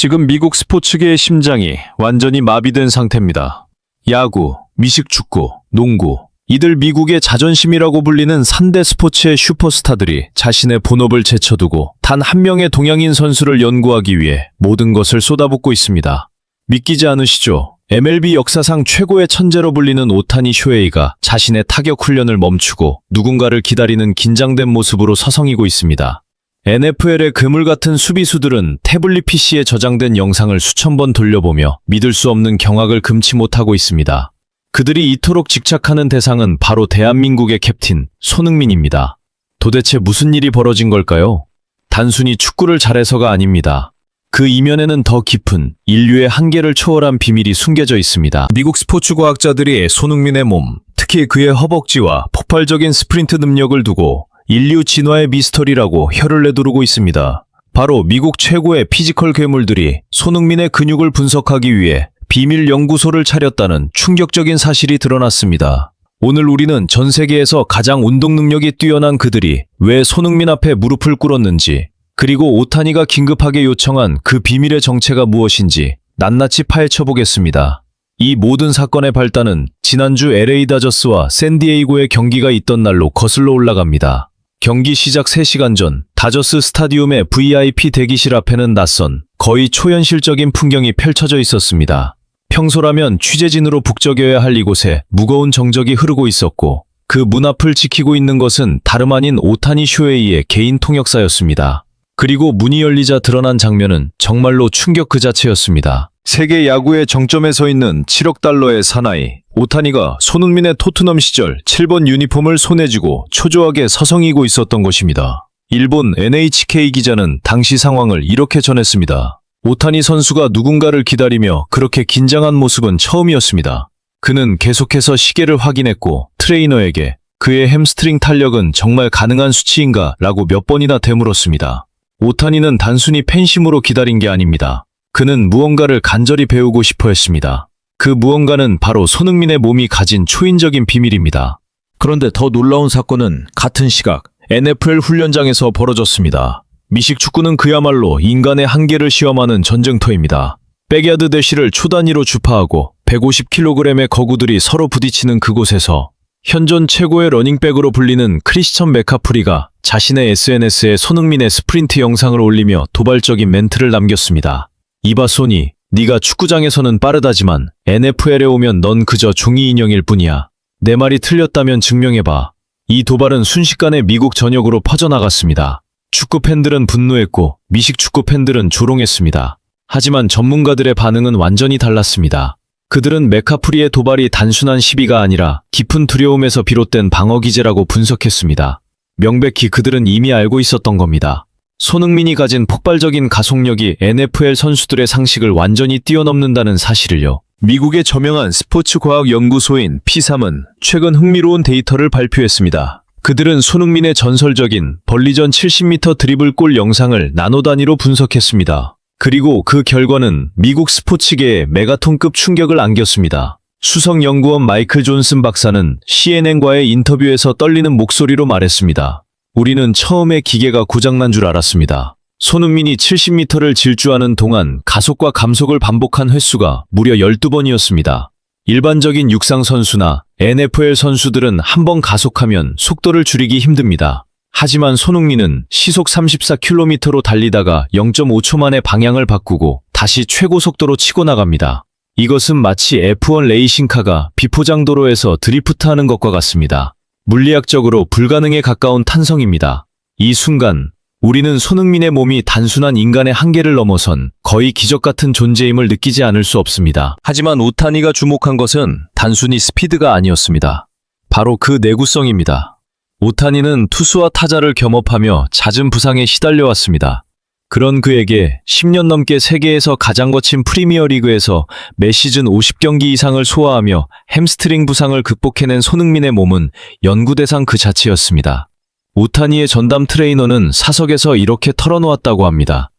지금 미국 스포츠계의 심장이 완전히 마비된 상태입니다. 야구, 미식축구, 농구, 이들 미국의 자존심이라고 불리는 3대 스포츠의 슈퍼스타들이 자신의 본업을 제쳐두고 단 한 명의 동양인 선수를 연구하기 위해 모든 것을 쏟아붓고 있습니다. 믿기지 않으시죠? MLB 역사상 최고의 천재로 불리는 오타니 쇼헤이가 자신의 타격 훈련을 멈추고 누군가를 기다리는 긴장된 모습으로 서성이고 있습니다. NFL의 그물 같은 수비수들은 태블릿 PC에 저장된 영상을 수천 번 돌려보며 믿을 수 없는 경악을 금치 못하고 있습니다. 그들이 이토록 집착하는 대상은 바로 대한민국의 캡틴 손흥민입니다. 도대체 무슨 일이 벌어진 걸까요? 단순히 축구를 잘해서가 아닙니다. 그 이면에는 더 깊은 인류의 한계를 초월한 비밀이 숨겨져 있습니다. 미국 스포츠 과학자들이 손흥민의 몸, 특히 그의 허벅지와 폭발적인 스프린트 능력을 두고 인류 진화의 미스터리라고 혀를 내두르고 있습니다. 바로 미국 최고의 피지컬 괴물들이 손흥민의 근육을 분석하기 위해 비밀 연구소를 차렸다는 충격적인 사실이 드러났습니다. 오늘 우리는 전 세계에서 가장 운동 능력이 뛰어난 그들이 왜 손흥민 앞에 무릎을 꿇었는지, 그리고 오타니가 긴급하게 요청한 그 비밀의 정체가 무엇인지 낱낱이 파헤쳐 보겠습니다. 이 모든 사건의 발단은 지난주 LA 다저스와 샌디에이고의 경기가 있던 날로 거슬러 올라갑니다. 경기 시작 3시간 전 다저스 스타디움의 VIP 대기실 앞에는 낯선 거의 초현실적인 풍경이 펼쳐져 있었습니다. 평소라면 취재진으로 북적여야 할 이곳에 무거운 정적이 흐르고 있었고 그 문 앞을 지키고 있는 것은 다름 아닌 오타니 쇼헤이의 개인 통역사였습니다. 그리고 문이 열리자 드러난 장면은 정말로 충격 그 자체였습니다. 세계 야구의 정점에 서 있는 7억 달러의 사나이 오타니가 손흥민의 토트넘 시절 7번 유니폼을 손에 쥐고 초조하게 서성이고 있었던 것입니다. 일본 NHK 기자는 당시 상황을 이렇게 전했습니다. 오타니 선수가 누군가를 기다리며 그렇게 긴장한 모습은 처음이었습니다. 그는 계속해서 시계를 확인했고 트레이너에게 그의 햄스트링 탄력은 정말 가능한 수치인가 라고 몇 번이나 되물었습니다. 오타니는 단순히 팬심으로 기다린 게 아닙니다. 그는 무언가를 간절히 배우고 싶어 했습니다. 그 무언가는 바로 손흥민의 몸이 가진 초인적인 비밀입니다. 그런데 더 놀라운 사건은 같은 시각 NFL 훈련장에서 벌어졌습니다. 미식 축구는 그야말로 인간의 한계를 시험하는 전쟁터입니다. 백야드 대시를 초단위로 주파하고 150kg의 거구들이 서로 부딪히는 그곳에서 현존 최고의 러닝백으로 불리는 크리스천 메카프리가 자신의 SNS에 손흥민의 스프린트 영상을 올리며 도발적인 멘트를 남겼습니다. 이봐 소니, 네가 축구장에서는 빠르다지만 NFL에 오면 넌 그저 종이 인형일 뿐이야. 내 말이 틀렸다면 증명해봐. 이 도발은 순식간에 미국 전역으로 퍼져나갔습니다. 축구 팬들은 분노했고 미식 축구 팬들은 조롱했습니다. 하지만 전문가들의 반응은 완전히 달랐습니다. 그들은 메카프리의 도발이 단순한 시비가 아니라 깊은 두려움에서 비롯된 방어 기제라고 분석했습니다. 명백히 그들은 이미 알고 있었던 겁니다. 손흥민이 가진 폭발적인 가속력이 NFL 선수들의 상식을 완전히 뛰어넘는다는 사실을요. 미국의 저명한 스포츠 과학 연구소인 P3은 최근 흥미로운 데이터를 발표했습니다. 그들은 손흥민의 전설적인 벌리전 70m 드리블 골 영상을 나노 단위로 분석했습니다. 그리고 그 결과는 미국 스포츠계에 메가톤급 충격을 안겼습니다. 수석 연구원 마이클 존슨 박사는 CNN과의 인터뷰에서 떨리는 목소리로 말했습니다. 우리는 처음에 기계가 고장난 줄 알았습니다. 손흥민이 70m를 질주하는 동안 가속과 감속을 반복한 횟수가 무려 12번이었습니다. 일반적인 육상 선수나 NFL 선수들은 한 번 가속하면 속도를 줄이기 힘듭니다. 하지만 손흥민은 시속 34km로 달리다가 0.5초 만에 방향을 바꾸고 다시 최고 속도로 치고 나갑니다. 이것은 마치 F1 레이싱카가 비포장도로에서 드리프트하는 것과 같습니다. 물리학적으로 불가능에 가까운 탄성입니다. 이 순간 우리는 손흥민의 몸이 단순한 인간의 한계를 넘어선 거의 기적 같은 존재임을 느끼지 않을 수 없습니다. 하지만 우타니가 주목한 것은 단순히 스피드가 아니었습니다. 바로 그 내구성입니다. 오타니는 투수와 타자를 겸업하며 잦은 부상에 시달려왔습니다. 그런 그에게 10년 넘게 세계에서 가장 거친 프리미어 리그에서 매 시즌 50경기 이상을 소화하며 햄스트링 부상을 극복해낸 손흥민의 몸은 연구 대상 그 자체였습니다. 오타니의 전담 트레이너는 사석에서 이렇게 털어놓았다고 합니다.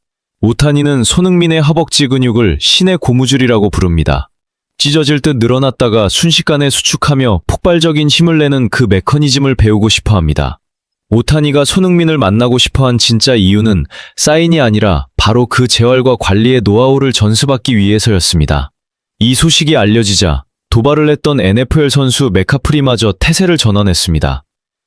오타니는 손흥민의 허벅지 근육을 신의 고무줄이라고 부릅니다. 찢어질 듯 늘어났다가 순식간에 수축하며 폭발적인 힘을 내는 그 메커니즘을 배우고 싶어 합니다. 오타니가 손흥민을 만나고 싶어 한 진짜 이유는 사인이 아니라 바로 그 재활과 관리의 노하우를 전수받기 위해서였습니다. 이 소식이 알려지자 도발을 했던 NFL 선수 메카프리마저 태세를 전환했습니다.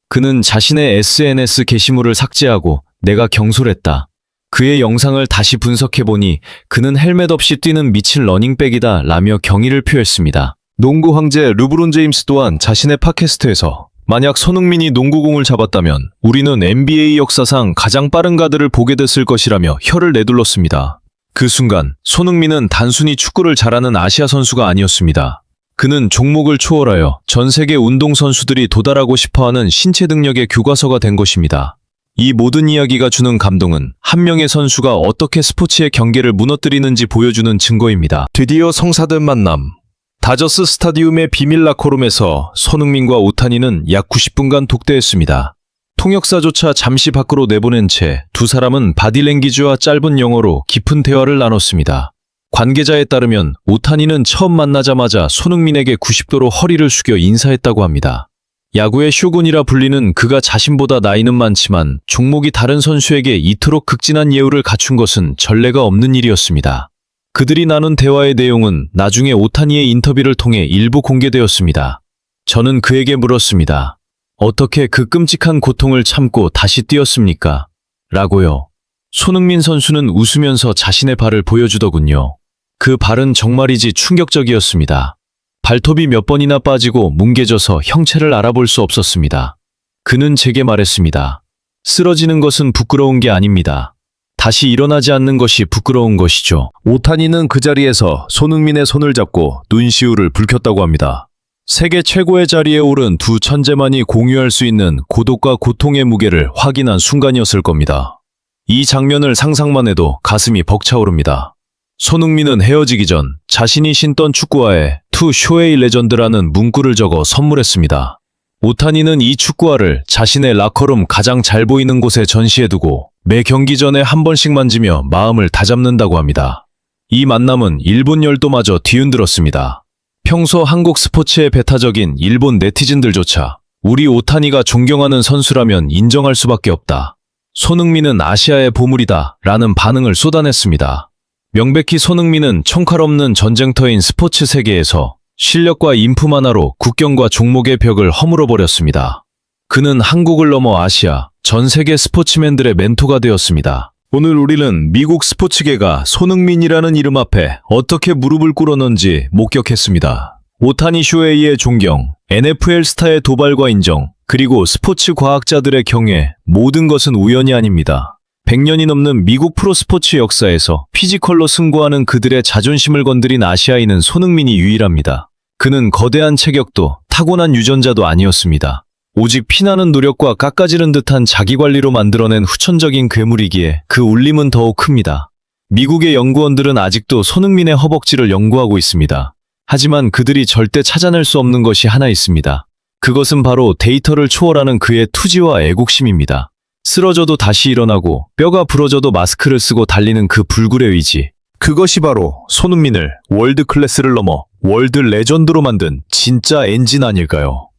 그는 자신의 SNS 게시물을 삭제하고 내가 경솔했다. 그의 영상을 다시 분석해보니 그는 헬멧 없이 뛰는 미친 러닝백이다 라며 경의를 표했습니다. 농구 황제 르브론 제임스 또한 자신의 팟캐스트에서 만약 손흥민이 농구공을 잡았다면 우리는 NBA 역사상 가장 빠른 가드를 보게 됐을 것이라며 혀를 내둘렀습니다. 그 순간 손흥민은 단순히 축구를 잘하는 아시아 선수가 아니었습니다. 그는 종목을 초월하여 전 세계 운동선수들이 도달하고 싶어하는 신체 능력의 교과서가 된 것입니다. 이 모든 이야기가 주는 감동은 한 명의 선수가 어떻게 스포츠의 경계를 무너뜨리는지 보여주는 증거입니다. 드디어 성사된 만남. 다저스 스타디움의 비밀 라커룸에서 손흥민과 오타니는 약 90분간 독대했습니다. 통역사조차 잠시 밖으로 내보낸 채 두 사람은 바디랭귀지와 짧은 영어로 깊은 대화를 나눴습니다. 관계자에 따르면 오타니는 처음 만나자마자 손흥민에게 90도로 허리를 숙여 인사했다고 합니다. 야구의 쇼군이라 불리는 그가 자신보다 나이는 많지만 종목이 다른 선수에게 이토록 극진한 예우를 갖춘 것은 전례가 없는 일이었습니다. 그들이 나눈 대화의 내용은 나중에 오타니의 인터뷰를 통해 일부 공개되었습니다. 저는 그에게 물었습니다. 어떻게 그 끔찍한 고통을 참고 다시 뛰었습니까? 라고요. 손흥민 선수는 웃으면서 자신의 발을 보여주더군요. 그 발은 정말이지 충격적이었습니다. 발톱이 몇 번이나 빠지고 뭉개져서 형체를 알아볼 수 없었습니다. 그는 제게 말했습니다. 쓰러지는 것은 부끄러운 게 아닙니다. 다시 일어나지 않는 것이 부끄러운 것이죠. 오타니는 그 자리에서 손흥민의 손을 잡고 눈시울을 붉혔다고 합니다. 세계 최고의 자리에 오른 두 천재만이 공유할 수 있는 고독과 고통의 무게를 확인한 순간이었을 겁니다. 이 장면을 상상만 해도 가슴이 벅차오릅니다. 손흥민은 헤어지기 전 자신이 신던 축구화에 투 쇼웨이 레전드라는 문구를 적어 선물했습니다. 오타니는 이 축구화를 자신의 라커룸 가장 잘 보이는 곳에 전시해두고 매 경기 전에 한 번씩 만지며 마음을 다잡는다고 합니다. 이 만남은 일본 열도마저 뒤흔들었습니다. 평소 한국 스포츠에 배타적인 일본 네티즌들조차 우리 오타니가 존경하는 선수라면 인정할 수밖에 없다. 손흥민은 아시아의 보물이다 라는 반응을 쏟아냈습니다. 명백히 손흥민은 총칼 없는 전쟁터인 스포츠 세계에서 실력과 인품 하나로 국경과 종목의 벽을 허물어 버렸습니다. 그는 한국을 넘어 아시아, 전 세계 스포츠맨들의 멘토가 되었습니다. 오늘 우리는 미국 스포츠계가 손흥민이라는 이름 앞에 어떻게 무릎을 꿇었는지 목격했습니다. 오타니 쇼헤이의 존경, NFL 스타의 도발과 인정, 그리고 스포츠 과학자들의 경애, 모든 것은 우연이 아닙니다. 100년이 넘는 미국 프로스포츠 역사에서 피지컬로 승부하는 그들의 자존심을 건드린 아시아인은 손흥민이 유일합니다. 그는 거대한 체격도 타고난 유전자도 아니었습니다. 오직 피나는 노력과 깎아지른 듯한 자기관리로 만들어낸 후천적인 괴물이기에 그 울림은 더욱 큽니다. 미국의 연구원들은 아직도 손흥민의 허벅지를 연구하고 있습니다. 하지만 그들이 절대 찾아낼 수 없는 것이 하나 있습니다. 그것은 바로 데이터를 초월하는 그의 투지와 애국심입니다. 쓰러져도 다시 일어나고 뼈가 부러져도 마스크를 쓰고 달리는 그 불굴의 의지. 그것이 바로 손흥민을 월드 클래스를 넘어 월드 레전드로 만든 진짜 엔진 아닐까요?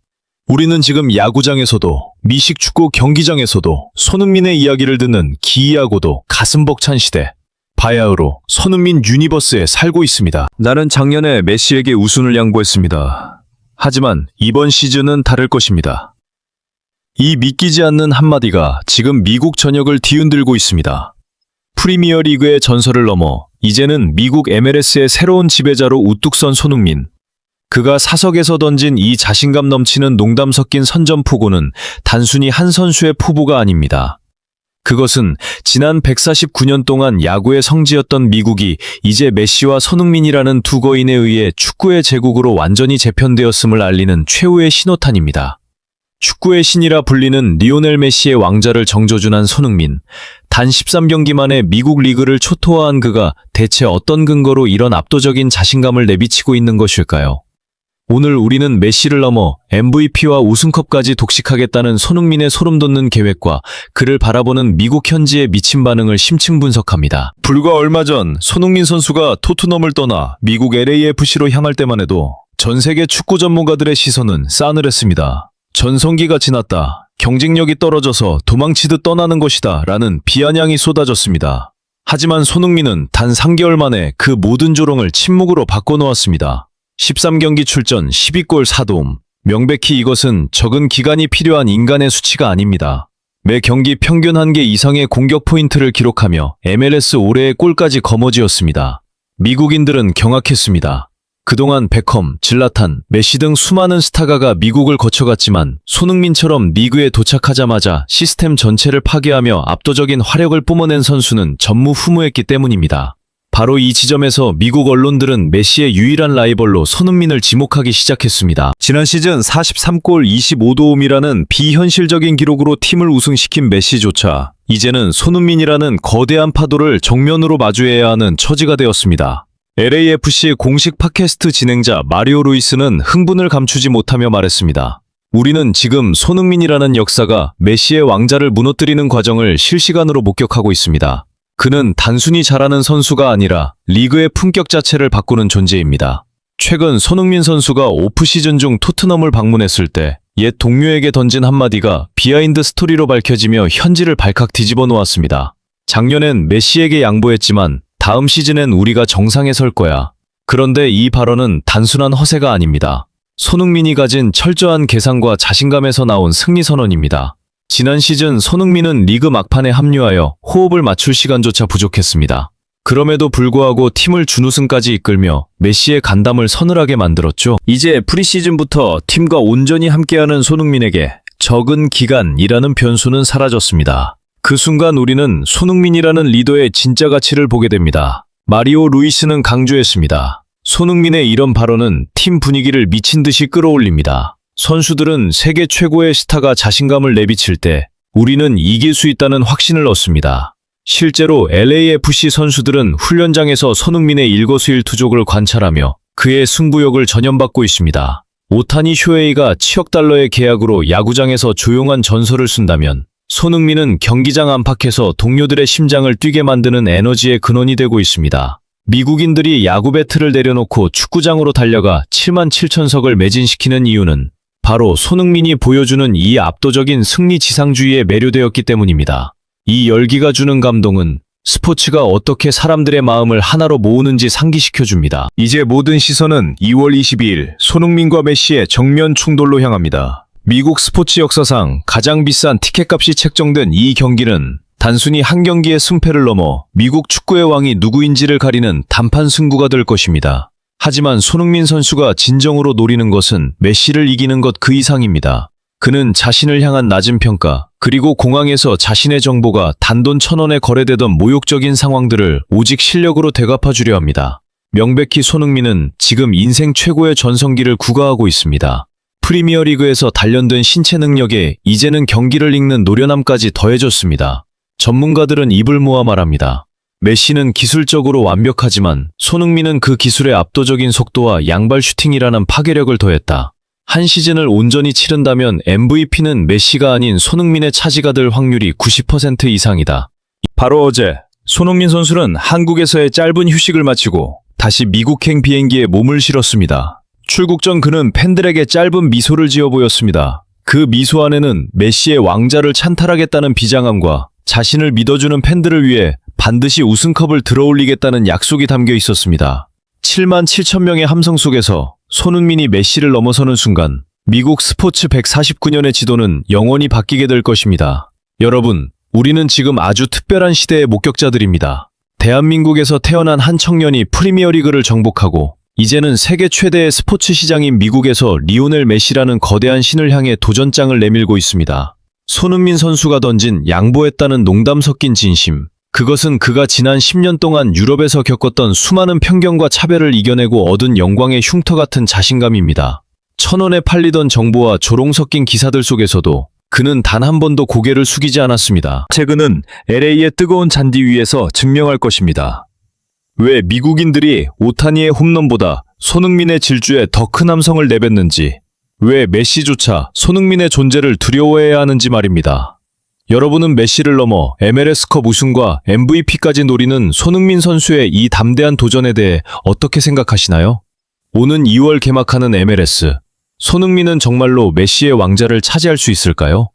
우리는 지금 야구장에서도 미식 축구 경기장에서도 손흥민의 이야기를 듣는 기이하고도 가슴 벅찬 시대. 바야흐로 손흥민 유니버스에 살고 있습니다. 나는 작년에 메시에게 우승을 양보했습니다. 하지만 이번 시즌은 다를 것입니다. 이 믿기지 않는 한마디가 지금 미국 전역을 뒤흔들고 있습니다. 프리미어 리그의 전설을 넘어 이제는 미국 MLS의 새로운 지배자로 우뚝 선 손흥민. 그가 사석에서 던진 이 자신감 넘치는 농담 섞인 선전포고는 단순히 한 선수의 포부가 아닙니다. 그것은 지난 149년 동안 야구의 성지였던 미국이 이제 메시와 손흥민이라는 두 거인에 의해 축구의 제국으로 완전히 재편되었음을 알리는 최후의 신호탄입니다. 축구의 신이라 불리는 리오넬 메시의 왕자를 정조준한 손흥민. 단 13경기 만에 미국 리그를 초토화한 그가 대체 어떤 근거로 이런 압도적인 자신감을 내비치고 있는 것일까요? 오늘 우리는 메시를 넘어 MVP와 우승컵까지 독식하겠다는 손흥민의 소름 돋는 계획과 그를 바라보는 미국 현지의 미친 반응을 심층 분석합니다. 불과 얼마 전 손흥민 선수가 토트넘을 떠나 미국 LAFC로 향할 때만 해도 전 세계 축구 전문가들의 시선은 싸늘했습니다. 전성기가 지났다. 경쟁력이 떨어져서 도망치듯 떠나는 것이다 라는 비아냥이 쏟아졌습니다. 하지만 손흥민은 단 3개월 만에 그 모든 조롱을 침묵으로 바꿔놓았습니다. 13경기 출전 12골 4도움. 명백히 이것은 적은 기간이 필요한 인간의 수치가 아닙니다. 매 경기 평균 1개 이상의 공격 포인트를 기록하며 MLS 올해의 골까지 거머쥐었습니다. 미국인들은 경악했습니다. 그동안 베컴, 질라탄, 메시 등 수많은 스타가가 미국을 거쳐갔지만 손흥민처럼 리그에 도착하자마자 시스템 전체를 파괴하며 압도적인 화력을 뿜어낸 선수는 전무후무했기 때문입니다. 바로 이 지점에서 미국 언론들은 메시의 유일한 라이벌로 손흥민을 지목하기 시작했습니다. 지난 시즌 43골 25도움이라는 비현실적인 기록으로 팀을 우승시킨 메시조차 이제는 손흥민이라는 거대한 파도를 정면으로 마주해야 하는 처지가 되었습니다. LAFC 공식 팟캐스트 진행자 마리오 루이스는 흥분을 감추지 못하며 말했습니다. 우리는 지금 손흥민이라는 역사가 메시의 왕자를 무너뜨리는 과정을 실시간으로 목격하고 있습니다. 그는 단순히 잘하는 선수가 아니라 리그의 품격 자체를 바꾸는 존재입니다. 최근 손흥민 선수가 오프시즌 중 토트넘을 방문했을 때 옛 동료에게 던진 한마디가 비하인드 스토리로 밝혀지며 현지를 발칵 뒤집어 놓았습니다. 작년엔 메시에게 양보했지만 다음 시즌엔 우리가 정상에 설 거야. 그런데 이 발언은 단순한 허세가 아닙니다. 손흥민이 가진 철저한 계산과 자신감에서 나온 승리 선언입니다. 지난 시즌 손흥민은 리그 막판에 합류하여 호흡을 맞출 시간조차 부족했습니다. 그럼에도 불구하고 팀을 준우승까지 이끌며 메시의 간담을 서늘하게 만들었죠. 이제 프리시즌부터 팀과 온전히 함께하는 손흥민에게 적은 기간이라는 변수는 사라졌습니다. 그 순간 우리는 손흥민이라는 리더의 진짜 가치를 보게 됩니다. 마리오 루이스는 강조했습니다. 손흥민의 이런 발언은 팀 분위기를 미친 듯이 끌어올립니다. 선수들은 세계 최고의 스타가 자신감을 내비칠 때 우리는 이길 수 있다는 확신을 얻습니다. 실제로 LAFC 선수들은 훈련장에서 손흥민의 일거수일투족을 관찰하며 그의 승부욕을 전염받고 있습니다. 오타니 쇼헤이가 치억 달러의 계약으로 야구장에서 조용한 전설을 쓴다면 손흥민은 경기장 안팎에서 동료들의 심장을 뛰게 만드는 에너지의 근원이 되고 있습니다. 미국인들이 야구 배트를 내려놓고 축구장으로 달려가 7만 7천석을 매진시키는 이유는 바로 손흥민이 보여주는 이 압도적인 승리 지상주의에 매료되었기 때문입니다. 이 열기가 주는 감동은 스포츠가 어떻게 사람들의 마음을 하나로 모으는지 상기시켜줍니다. 이제 모든 시선은 2월 22일 손흥민과 메시의 정면 충돌로 향합니다. 미국 스포츠 역사상 가장 비싼 티켓값이 책정된 이 경기는 단순히 한 경기의 승패를 넘어 미국 축구의 왕이 누구인지를 가리는 단판 승부가 될 것입니다. 하지만 손흥민 선수가 진정으로 노리는 것은 메시를 이기는 것 그 이상입니다. 그는 자신을 향한 낮은 평가, 그리고 공항에서 자신의 정보가 단돈 천 원에 거래되던 모욕적인 상황들을 오직 실력으로 되갚아 주려 합니다. 명백히 손흥민은 지금 인생 최고의 전성기를 구가하고 있습니다. 프리미어리그에서 단련된 신체 능력에 이제는 경기를 읽는 노련함까지 더해졌습니다. 전문가들은 입을 모아 말합니다. 메시는 기술적으로 완벽하지만 손흥민은 그 기술의 압도적인 속도와 양발 슈팅이라는 파괴력을 더했다. 한 시즌을 온전히 치른다면 MVP는 메시가 아닌 손흥민의 차지가 될 확률이 90% 이상이다. 바로 어제 손흥민 선수는 한국에서의 짧은 휴식을 마치고 다시 미국행 비행기에 몸을 실었습니다. 출국 전 그는 팬들에게 짧은 미소를 지어 보였습니다. 그 미소 안에는 메시의 왕자를 찬탈하겠다는 비장함과 자신을 믿어주는 팬들을 위해 반드시 우승컵을 들어올리겠다는 약속이 담겨 있었습니다. 7만 7천 명의 함성 속에서 손흥민이 메시를 넘어서는 순간 미국 스포츠 149년의 지도는 영원히 바뀌게 될 것입니다. 여러분, 우리는 지금 아주 특별한 시대의 목격자들입니다. 대한민국에서 태어난 한 청년이 프리미어리그를 정복하고 이제는 세계 최대의 스포츠 시장인 미국에서 리오넬 메시라는 거대한 신을 향해 도전장을 내밀고 있습니다. 손흥민 선수가 던진 양보했다는 농담 섞인 진심. 그것은 그가 지난 10년 동안 유럽에서 겪었던 수많은 편견과 차별을 이겨내고 얻은 영광의 흉터 같은 자신감입니다. 천 원에 팔리던 정보와 조롱 섞인 기사들 속에서도 그는 단 한 번도 고개를 숙이지 않았습니다. 최근은 LA의 뜨거운 잔디 위에서 증명할 것입니다. 왜 미국인들이 오타니의 홈런보다 손흥민의 질주에 더 큰 함성을 내뱉는지, 왜 메시조차 손흥민의 존재를 두려워해야 하는지 말입니다. 여러분은 메시를 넘어 MLS컵 우승과 MVP까지 노리는 손흥민 선수의 이 담대한 도전에 대해 어떻게 생각하시나요? 오는 2월 개막하는 MLS. 손흥민은 정말로 메시의 왕자를 차지할 수 있을까요?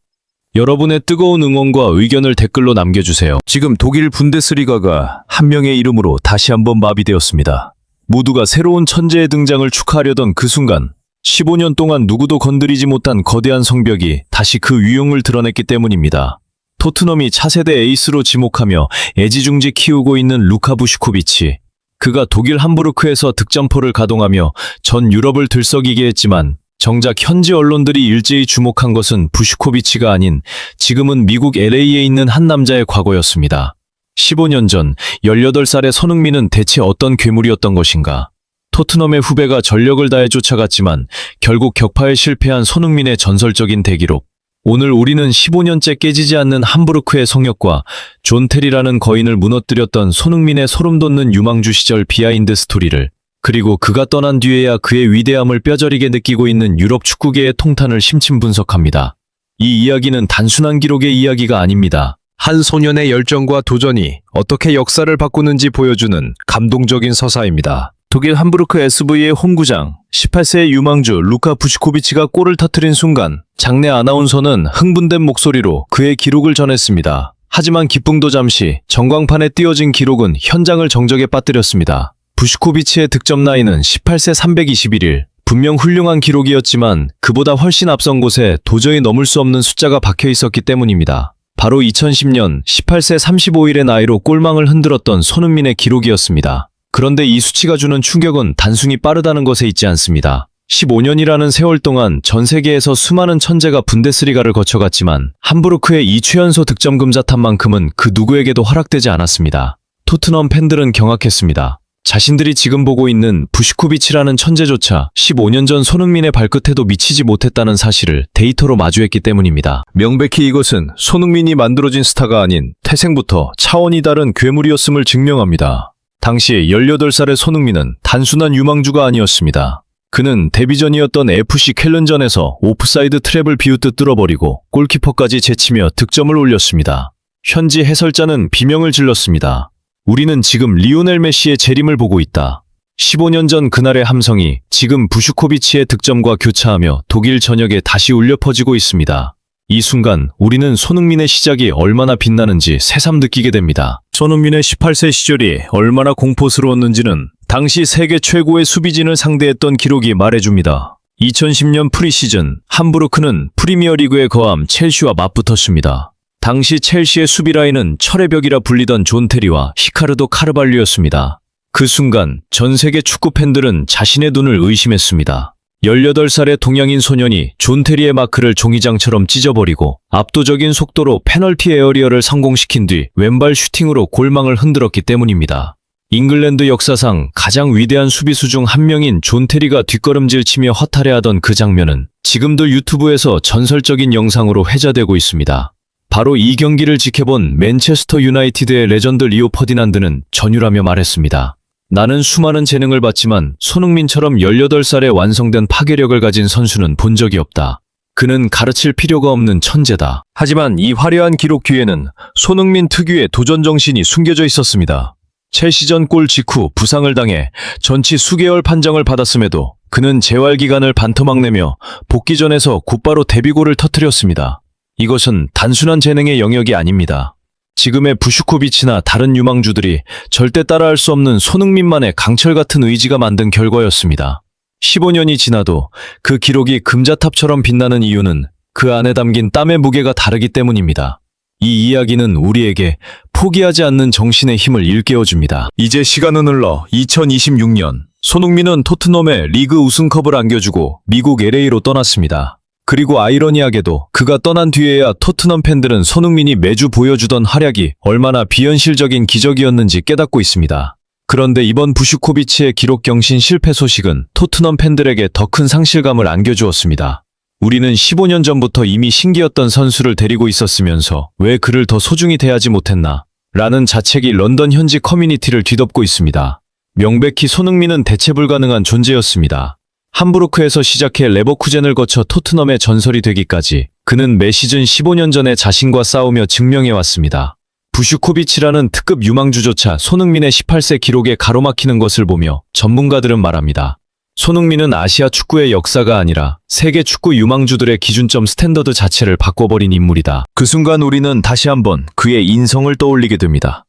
여러분의 뜨거운 응원과 의견을 댓글로 남겨주세요. 지금 독일 분데스리가가 한 명의 이름으로 다시 한번 마비되었습니다. 모두가 새로운 천재의 등장을 축하하려던 그 순간 15년 동안 누구도 건드리지 못한 거대한 성벽이 다시 그 위용을 드러냈기 때문입니다. 토트넘이 차세대 에이스로 지목하며 애지중지 키우고 있는 루카 부슈코비치. 그가 독일 함부르크에서 득점포를 가동하며 전 유럽을 들썩이게 했지만 정작 현지 언론들이 일제히 주목한 것은 부슈코비치가 아닌 지금은 미국 LA에 있는 한 남자의 과거였습니다. 15년 전 18살의 손흥민은 대체 어떤 괴물이었던 것인가? 토트넘의 후배가 전력을 다해 쫓아갔지만 결국 격파에 실패한 손흥민의 전설적인 대기록. 오늘 우리는 15년째 깨지지 않는 함부르크의 성역과 존 테리라는 거인을 무너뜨렸던 손흥민의 소름 돋는 유망주 시절 비하인드 스토리를 그리고 그가 떠난 뒤에야 그의 위대함을 뼈저리게 느끼고 있는 유럽 축구계의 통탄을 심층 분석합니다. 이 이야기는 단순한 기록의 이야기가 아닙니다. 한 소년의 열정과 도전이 어떻게 역사를 바꾸는지 보여주는 감동적인 서사입니다. 독일 함부르크 SV의 홈구장 18세의 유망주 루카 부시코비치가 골을 터뜨린 순간 장내 아나운서는 흥분된 목소리로 그의 기록을 전했습니다. 하지만 기쁨도 잠시 전광판에 띄어진 기록은 현장을 정적에 빠뜨렸습니다. 부시코비치의 득점 나이는 18세 321일. 분명 훌륭한 기록이었지만 그보다 훨씬 앞선 곳에 도저히 넘을 수 없는 숫자가 박혀 있었기 때문입니다. 바로 2010년 18세 35일의 나이로 골망을 흔들었던 손흥민의 기록이었습니다. 그런데 이 수치가 주는 충격은 단순히 빠르다는 것에 있지 않습니다. 15년이라는 세월 동안 전 세계에서 수많은 천재가 분데스리가를 거쳐갔지만 함부르크의 이 최연소 득점 금자탑만큼은 그 누구에게도 허락되지 않았습니다. 토트넘 팬들은 경악했습니다. 자신들이 지금 보고 있는 부시코비치라는 천재조차 15년 전 손흥민의 발끝에도 미치지 못했다는 사실을 데이터로 마주했기 때문입니다. 명백히 이것은 손흥민이 만들어진 스타가 아닌 태생부터 차원이 다른 괴물이었음을 증명합니다. 당시 18살의 손흥민은 단순한 유망주가 아니었습니다. 그는 데뷔전이었던 FC 켈른전에서 오프사이드 트랩을 비웃듯 뚫어버리고 골키퍼까지 제치며 득점을 올렸습니다. 현지 해설자는 비명을 질렀습니다. 우리는 지금 리오넬 메시의 재림을 보고 있다. 15년 전 그날의 함성이 지금 부슈코비치의 득점과 교차하며 독일 전역에 다시 울려 퍼지고 있습니다. 이 순간 우리는 손흥민의 시작이 얼마나 빛나는지 새삼 느끼게 됩니다. 손흥민의 18세 시절이 얼마나 공포스러웠는지는 당시 세계 최고의 수비진을 상대했던 기록이 말해줍니다. 2010년 프리시즌 함부르크는 프리미어리그에 거함 첼시와 맞붙었습니다. 당시 첼시의 수비 라인은 철의 벽이라 불리던 존 테리와 히카르도 카르발리였습니다. 그 순간 전 세계 축구 팬들은 자신의 눈을 의심했습니다. 18살의 동양인 소년이 존 테리의 마크를 종이장처럼 찢어버리고 압도적인 속도로 페널티 에어리어를 성공시킨 뒤 왼발 슈팅으로 골망을 흔들었기 때문입니다. 잉글랜드 역사상 가장 위대한 수비수 중 한 명인 존 테리가 뒷걸음질 치며 허탈해하던 그 장면은 지금도 유튜브에서 전설적인 영상으로 회자되고 있습니다. 바로 이 경기를 지켜본 맨체스터 유나이티드의 레전드 리오 퍼디난드는 전율하며 말했습니다. 나는 수많은 재능을 봤지만 손흥민처럼 18살에 완성된 파괴력을 가진 선수는 본 적이 없다. 그는 가르칠 필요가 없는 천재다. 하지만 이 화려한 기록 뒤에는 손흥민 특유의 도전 정신이 숨겨져 있었습니다. 첼시전 골 직후 부상을 당해 전치 수개월 판정을 받았음에도 그는 재활 기간을 반토막 내며 복귀전에서 곧바로 데뷔골을 터뜨렸습니다. 이것은 단순한 재능의 영역이 아닙니다. 지금의 부슈코비치나 다른 유망주들이 절대 따라할 수 없는 손흥민만의 강철 같은 의지가 만든 결과였습니다. 15년이 지나도 그 기록이 금자탑처럼 빛나는 이유는 그 안에 담긴 땀의 무게가 다르기 때문입니다. 이 이야기는 우리에게 포기하지 않는 정신의 힘을 일깨워줍니다. 이제 시간은 흘러 2026년 손흥민은 토트넘에 리그 우승컵을 안겨주고 미국 LA로 떠났습니다. 그리고 아이러니하게도 그가 떠난 뒤에야 토트넘 팬들은 손흥민이 매주 보여주던 활약이 얼마나 비현실적인 기적이었는지 깨닫고 있습니다. 그런데 이번 부슈코비치의 기록 경신 실패 소식은 토트넘 팬들에게 더 큰 상실감을 안겨주었습니다. 우리는 15년 전부터 이미 신기였던 선수를 데리고 있었으면서 왜 그를 더 소중히 대하지 못했나? 라는 자책이 런던 현지 커뮤니티를 뒤덮고 있습니다. 명백히 손흥민은 대체 불가능한 존재였습니다. 함부르크에서 시작해 레버쿠젠을 거쳐 토트넘의 전설이 되기까지 그는 매 시즌 15년 전에 자신과 싸우며 증명해왔습니다. 부슈코비치라는 특급 유망주조차 손흥민의 18세 기록에 가로막히는 것을 보며 전문가들은 말합니다. 손흥민은 아시아 축구의 역사가 아니라 세계 축구 유망주들의 기준점 스탠더드 자체를 바꿔버린 인물이다. 그 순간 우리는 다시 한번 그의 인성을 떠올리게 됩니다.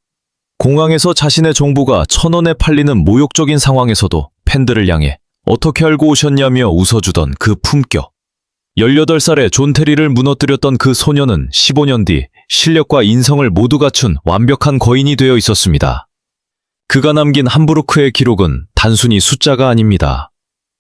공항에서 자신의 정보가 천 원에 팔리는 모욕적인 상황에서도 팬들을 향해 어떻게 알고 오셨냐며 웃어주던 그 품격. 18살에 존 테리를 무너뜨렸던 그 소녀는 15년 뒤 실력과 인성을 모두 갖춘 완벽한 거인이 되어 있었습니다. 그가 남긴 함부르크의 기록은 단순히 숫자가 아닙니다.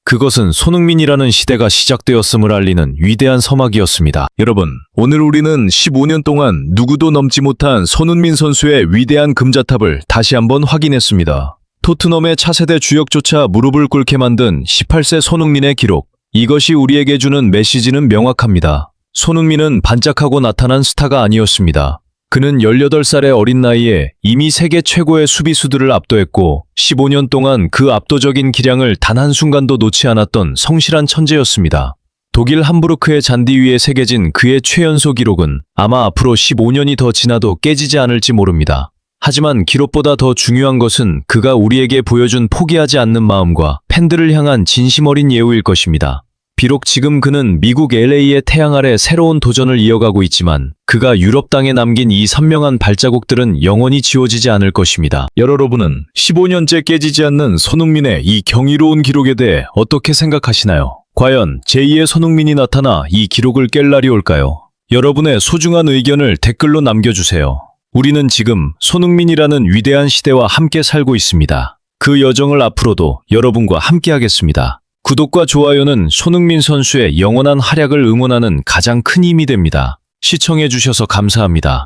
그것은 손흥민이라는 시대가 시작되었음을 알리는 위대한 서막이었습니다. 여러분, 오늘 우리는 15년 동안 누구도 넘지 못한 손흥민 선수의 위대한 금자탑을 다시 한번 확인했습니다. 토트넘의 차세대 주역조차 무릎을 꿇게 만든 18세 손흥민의 기록. 이것이 우리에게 주는 메시지는 명확합니다. 손흥민은 반짝하고 나타난 스타가 아니었습니다. 그는 18살의 어린 나이에 이미 세계 최고의 수비수들을 압도했고 15년 동안 그 압도적인 기량을 단 한순간도 놓지 않았던 성실한 천재였습니다. 독일 함부르크의 잔디 위에 새겨진 그의 최연소 기록은 아마 앞으로 15년이 더 지나도 깨지지 않을지 모릅니다. 하지만 기록보다 더 중요한 것은 그가 우리에게 보여준 포기하지 않는 마음과 팬들을 향한 진심 어린 예우일 것입니다. 비록 지금 그는 미국 LA의 태양 아래 새로운 도전을 이어가고 있지만 그가 유럽 땅에 남긴 이 선명한 발자국들은 영원히 지워지지 않을 것입니다. 여러분은 15년째 깨지지 않는 손흥민의 이 경이로운 기록에 대해 어떻게 생각하시나요? 과연 제2의 손흥민이 나타나 이 기록을 깰 날이 올까요? 여러분의 소중한 의견을 댓글로 남겨주세요. 우리는 지금 손흥민이라는 위대한 시대와 함께 살고 있습니다. 그 여정을 앞으로도 여러분과 함께 하겠습니다. 구독과 좋아요는 손흥민 선수의 영원한 활약을 응원하는 가장 큰 힘이 됩니다. 시청해주셔서 감사합니다.